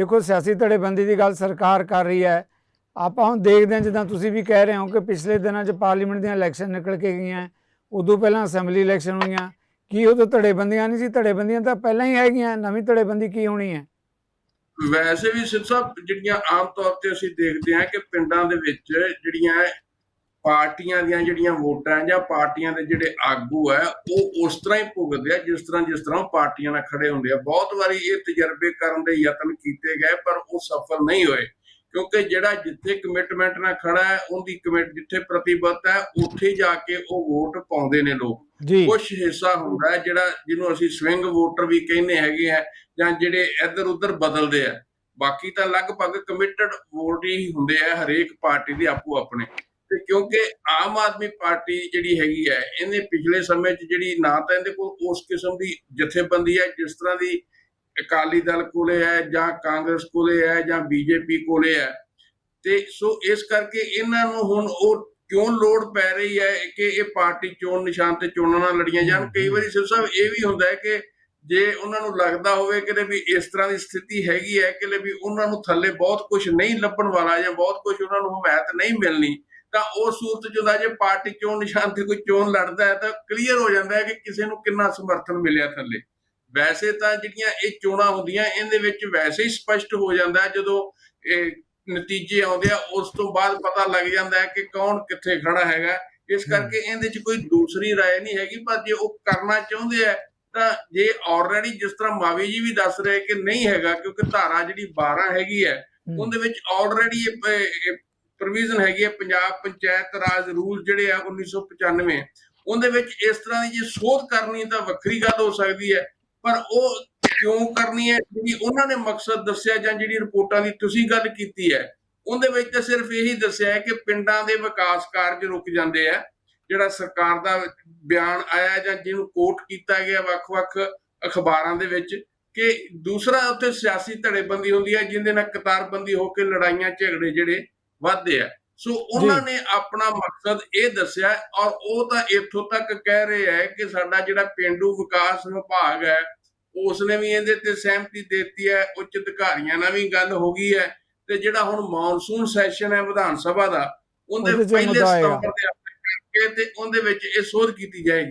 ਦੇਖੋ ਸਿਆਸੀ ਧੜੇਬੰਦੀ ਦੀ ਗੱਲ ਸਰਕਾਰ ਕਰ ਰਹੀ ਹੈ। ਆਪਾਂ ਹੁਣ ਦੇਖਦੇ ਹਾਂ, ਜਿੱਦਾਂ ਤੁਸੀਂ ਵੀ ਕਹਿ ਰਹੇ ਹੋ ਕਿ ਪਿਛਲੇ ਦਿਨਾਂ 'ਚ ਪਾਰਲੀਮੈਂਟ ਦੀਆਂ ਇਲੈਕਸ਼ਨ ਨਿਕਲ ਕੇ ਗਈਆਂ, ਉਦੋਂ ਪਹਿਲਾਂ ਅਸੈਂਬਲੀ ਇਲੈਕਸ਼ਨ ਹੋਈਆਂ। ਕੀ ਉਦੋਂ ਧੜੇਬੰਦੀਆਂ ਨਹੀਂ ਸੀ? ਧੜੇਬੰਦੀਆਂ ਤਾਂ ਪਹਿਲਾਂ ਹੀ ਹੈਗੀਆਂ, ਨਵੀਂ ਧੜੇਬੰਦੀ ਕੀ ਹੋਣੀ ਹੈ? ਵੈਸੇ ਵੀ ਸਿਰ ਸਾਹਿਬ, ਜਿਹੜੀਆਂ ਆਮ ਤੌਰ ਤੇ ਅਸੀਂ ਦੇਖਦੇ ਹਾਂ ਕਿ ਪਿੰਡਾਂ ਦੇ ਵਿੱਚ ਜਿਹੜੀਆਂ ਪਾਰਟੀਆਂ ਦੀਆਂ ਜਿਹੜੀਆਂ ਵੋਟਾਂ ਜਾਂ ਪਾਰਟੀਆਂ ਦੇ ਜਿਹੜੇ ਆਗੂ ਹੈ ਉਹ ਉਸ ਤਰ੍ਹਾਂ ਹੀ ਭੁਗਤਦੇ ਆ ਜਿਸ ਤਰ੍ਹਾਂ ਜਿਸ ਤਰ੍ਹਾਂ ਪਾਰਟੀਆਂ ਨਾਲ ਖੜੇ ਹੁੰਦੇ ਆ। ਬਹੁਤ ਵਾਰੀ ਇਹ ਤਜਰਬੇ ਕਰਨ ਦੇ ਯਤਨ ਕੀਤੇ ਗਏ ਪਰ ਉਹ ਸਫਲ ਨਹੀਂ ਹੋਏ। ਕਿਉਂਕਿ ਜਿਹੜਾ ਜਿੱਥੇ ਕਮਿਟਮੈਂਟ ਨਾਲ ਖੜਾ ਹੈ ਉਹਦੀ ਕਮਿਟ ਜਿੱਥੇ ਪ੍ਰਤੀਬੱਧ ਹੈ ਉੱਥੇ ਜਾ ਕੇ ਉਹ ਵੋਟ ਪਾਉਂਦੇ ਨੇ ਲੋਕ। ਕੁਝ ਹਿੱਸਾ ਹੁੰਦਾ ਜਿਹੜਾ ਜਿਹਨੂੰ ਅਸੀਂ ਸਵਿੰਗ ਵੋਟਰ ਵੀ ਕਹਿੰਦੇ ਹੈਗੇ ਆ ਜਾਂ ਜਿਹੜੇ ਇੱਧਰ ਉੱਧਰ ਬਦਲਦੇ ਆ। ਬਾਕੀ ਤਾਂ ਲਗਭਗ ਕਮਿਟਡ ਵੋਟ ਹੀ ਹੁੰਦੇ ਆ ਹਰੇਕ ਪਾਰਟੀ ਦੇ ਆਪੋ ਆਪਣੇ ਤੇ ਕਿਉਂਕਿ ਆਮ ਆਦਮੀ ਪਾਰਟੀ ਜਿਹੜੀ ਹੈਗੀ ਹੈ ਇਹਨੇ ਪਿਛਲੇ ਸਮੇਂ 'ਚ ਜਿਹੜੀ ਨਾ ਤਾਂ ਇਹਦੇ ਕੋਲ ਉਸ ਕਿਸਮ ਦੀ ਜਥੇਬੰਦੀ ਹੈ ਜਿਸ ਤਰ੍ਹਾਂ ਦੀ ਅਕਾਲੀ ਦਲ ਕੋਲੇ ਹੈ ਜਾਂ ਕਾਂਗਰਸ ਕੋਲੇ ਹੈ ਜਾਂ ਬੀਜੇਪੀ ਕੋਲੇ ਹੈ। ਤੇ ਸੋ ਇਸ ਕਰਕੇ ਇਹਨਾਂ ਨੂੰ ਹੁਣ ਉਹ ਕਿਉਂ ਲੋੜ ਪੈ ਰਹੀ ਹੈ ਕਿ ਇਹ ਪਾਰਟੀ ਚੋਣ ਨਿਸ਼ਾਨ ਤੇ ਚੋਣਾਂ ਨਾਲ ਲੜੀਆਂ ਜਾਣ? ਕਈ ਵਾਰੀ ਸਿਰ ਸਾਹਿਬ ਇਹ ਵੀ ਹੁੰਦਾ ਹੈ ਕਿ ਜੇ ਉਹਨਾਂ ਨੂੰ ਲੱਗਦਾ ਹੋਵੇ ਕਿ ਵੀ ਇਸ ਤਰ੍ਹਾਂ ਦੀ ਸਥਿਤੀ ਹੈਗੀ ਹੈ ਕਿ ਵੀ ਉਹਨਾਂ ਨੂੰ ਥੱਲੇ ਬਹੁਤ ਕੁਝ ਨਹੀਂ ਲੱਭਣ ਵਾਲਾ ਜਾਂ ਬਹੁਤ ਕੁਝ ਉਹਨਾਂ ਨੂੰ ਹਮਾਇਤ ਨਹੀਂ ਮਿਲਣੀ ਤਾਂ ਉਹ ਸੂਰਤ ਜੁਦਾ ਜੇ ਪਾਰਟੀ ਚੋਣ ਨਿਸ਼ਾਨ ਤੇ ਕੋਈ ਚੋਣ ਲੜਦਾ ਹੈ ਤਾਂ ਕਲੀਅਰ ਹੋ ਜਾਂਦਾ ਹੈ ਕਿ ਕਿਸੇ ਨੂੰ ਕਿੰਨਾ ਸਮਰਥਨ ਮਿਲਿਆ ਥੱਲੇ ਵੈਸੇ ਤਾਂ ਜਿਹੜੀਆਂ ਇਹ ਚੋਣਾਂ ਹੁੰਦੀਆਂ ਇਹਦੇ ਵਿੱਚ ਵੈਸੇ ਹੀ ਸਪਸ਼ਟ ਹੋ ਜਾਂਦਾ ਹੈ ਜਦੋਂ ਇਹ ਨਤੀਜੇ ਆਉਂਦੇ ਆ ਉਸ ਤੋਂ ਬਾਅਦ ਪਤਾ ਲੱਗ ਜਾਂਦਾ ਹੈ ਕਿ ਕੌਣ ਕਿੱਥੇ ਖੜਾ ਹੈਗਾ ਇਸ ਕਰਕੇ ਇਹਦੇ 'ਚ ਕੋਈ ਦੂਸਰੀ رائے ਨਹੀਂ ਹੈਗੀ ਪਰ ਜੇ ਉਹ ਕਰਨਾ ਚਾਹੁੰਦੇ ਆ ਤਾਂ ਜੇ ਆਲਰੇਡੀ ਜਿਸ ਤਰ੍ਹਾਂ ਮਾਵੀ ਜੀ ਵੀ ਦੱਸ ਰਹੇ ਕਿ ਨਹੀਂ ਹੈਗਾ ਕਿਉਂਕਿ ਧਾਰਾ ਜਿਹੜੀ 12 ਹੈਗੀ ਹੈ ਹਮ, ਉਹਦੇ ਵਿੱਚ ਆਲਰੇਡੀ ਪ੍ਰੋਵੀਜ਼ਨ ਹੈਗੀ ਹੈ ਪੰਜਾਬ ਪੰਚਾਇਤ ਰਾਜ ਰੂਲ ਜਿਹੜੇ ਆ 1995 ਉਹਦੇ ਵਿੱਚ ਇਸ ਤਰ੍ਹਾਂ ਦੀ ਜੇ ਸੋਧ ਕਰਨੀ ਤਾਂ ਵੱਖਰੀ ਗੱਲ ਹੋ ਸਕਦੀ ਹੈ, ਪਰ ਉਹ ਕਿਉਂ ਕਰਨੀ ਹੈ, ਜਿਹੜੀ ਉਹਨਾਂ ਨੇ ਮਕਸਦ ਦੱਸਿਆ ਜਾਂ ਜਿਹੜੀ ਰਿਪੋਰਟਾਂ ਦੀ ਤੁਸੀਂ ਗੱਲ ਕੀਤੀ ਹੈ, ਉਹਦੇ ਵਿੱਚ ਤਾਂ ਸਿਰਫ ਇਹੀ ਦੱਸਿਆ ਹੈ ਕਿ ਪਿੰਡਾਂ ਦੇ ਵਿਕਾਸ ਕਾਰਜ ਰੁਕ ਜਾਂਦੇ ਆ, ਜਿਹੜਾ ਸਰਕਾਰ ਦਾ ਬਿਆਨ ਆਇਆ ਜਾਂ ਜਿਹਨੂੰ ਕੋਟ ਕੀਤਾ ਗਿਆ ਵੱਖ-ਵੱਖ ਅਖਬਾਰਾਂ ਦੇ ਵਿੱਚ ਕਿ ਦੂਸਰਾ ਉੱਥੇ ਸਿਆਸੀ ਧੜੇਬੰਦੀ ਹੁੰਦੀ ਹੈ ਜਿੰਦੇ ਨਾਲ ਕਤਾਰਬੰਦੀ ਹੋ ਕੇ ਲੜਾਈਆਂ ਝਗੜੇ ਜਿਹੜੇ ਵੱਧਦੇ ਆ। ਸੋ ਉਹਨਾਂ ਨੇ ਆਪਣਾ ਮਕਸਦ ਇਹ ਦੱਸਿਆ ਔਰ ਉਹ ਤਾਂ ਇੱਥੋਂ ਤੱਕ ਕਹਿ ਰਹੇ ਹੈ ਕਿ ਸਾਡਾ ਜਿਹੜਾ ਪਿੰਡੂ ਵਿਕਾਸ ਵਿਭਾਗ ਹੈ ਉਸ ਨੇ ਵੀ ਇਹਦੇ ਤੇ ਸਹਿਮਤੀ ਦਿੱਤੀ ਹੈ ਉੱਚ ਅਧਿਕਾਰੀਆਂ ਨਾਲ ਵੀ ਗੱਲ ਹੋ ਗਈ ਹੈ ਤੇ ਜਿਹੜਾ ਹੁਣ ਮੌਨਸੂਨ ਸੈਸ਼ਨ ਹੈ ਵਿਧਾਨ ਸਭਾ ਦਾ ਉਹਦੇ ਪਹਿਲੇ। ਸਤੰਬਰ ਦੇ ਆਪਣੇ ਕਰਕੇ ਤੇ ਉਹਦੇ ਵਿੱਚ ਇਹ ਸੋਧ ਕੀਤੀ ਜਾਏਗੀ।